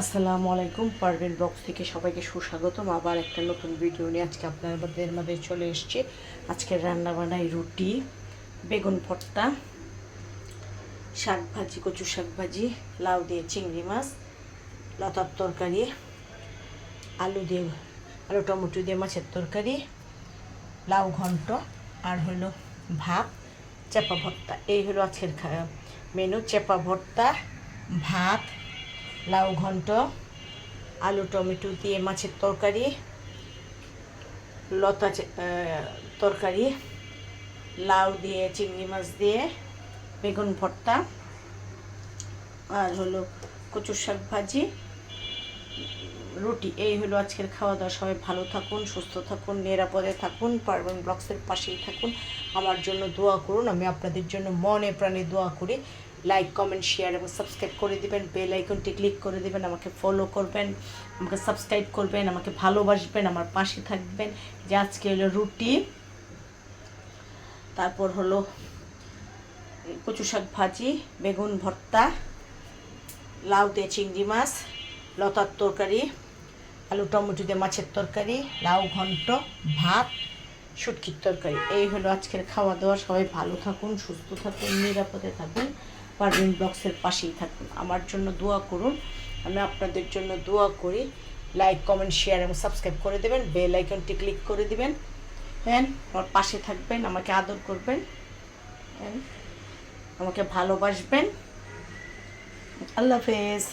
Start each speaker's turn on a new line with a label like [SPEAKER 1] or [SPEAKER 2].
[SPEAKER 1] আসসালামু আলাইকুম পারভিন বক্স থেকে সবাইকে সুস্বাগতম। আবার একটা নতুন ভিডিও নিয়ে আজকে আপনাদের মধ্যে চলে এসেছি। আজকে রান্না বান্নায় রুটি, বেগুন ভর্তা শাক ভাজি কচু শাক ভাজি লাউ দিয়ে চিংড়ি মাছ, লতার তরকারি, আলু দিয়ে, আলু টমেটো দিয়ে মাছের তরকারি, লাউ ঘন্ট, আর হলো ভাত, চেপা ভর্তা। এই হলো আজকের মেনু চেপা ভর্তা, ভাত লাউ ঘন্ট, আলু টমেটো দিয়ে মাছের তরকারি, লতা তরকারি, লাউ দিয়ে, চিংড়ি মাছ দিয়ে, বেগুন ভর্তা, আর হলো কচুর শাক ভাজি রুটি। এই হলো আজকের খাওয়া দাওয়া সবাই ভালো থাকুন, সুস্থ থাকুন, নিরাপদে থাকুন, পারবেন ব্লগসের পাশেই থাকুন। আমার জন্য দোয়া করুন। আমি আপনাদের জন্য মনে প্রাণে দোয়া করি। লাইক কমেন্ট শেয়ার এবং সাবস্ক্রাইব করে দিবেন। বেল আইকনটি ক্লিক করে দিবেন। আমাকে ফলো করবেন, আমাকে সাবস্ক্রাইব করবেন, আমাকে ভালোবাসবেন, আমার পাশে থাকবেন। যে আজকে হলো রুটি। তারপর হলো কচু শাক ভাজি, বেগুন ভর্তা, লাউ দিয়ে চিংড়ি মাছ লতার তরকারি, আলু টমেটো দিয়ে মাছের তরকারি, লাউ ঘন্ট, ভাত শুটকির তরকারি। এই হলো আজকের খাওয়া দাওয়া সবাই ভালো থাকুন, সুস্থ থাকুন, নিরাপদে থাকুন, পারভিন ব্লগসের পাশেই থাকুন। আমার জন্য দোয়া করুন। আমি আপনাদের জন্য দোয়া করি। লাইক কমেন্ট শেয়ার এবং সাবস্ক্রাইব করে দেবেন। বেল আইকনটি ক্লিক করে দেবেন। হ্যাঁ আমার পাশে থাকবেন, আমাকে আদর করবেন। আমাকে ভালোবাসবেন। আল্লাহ হাফেজ।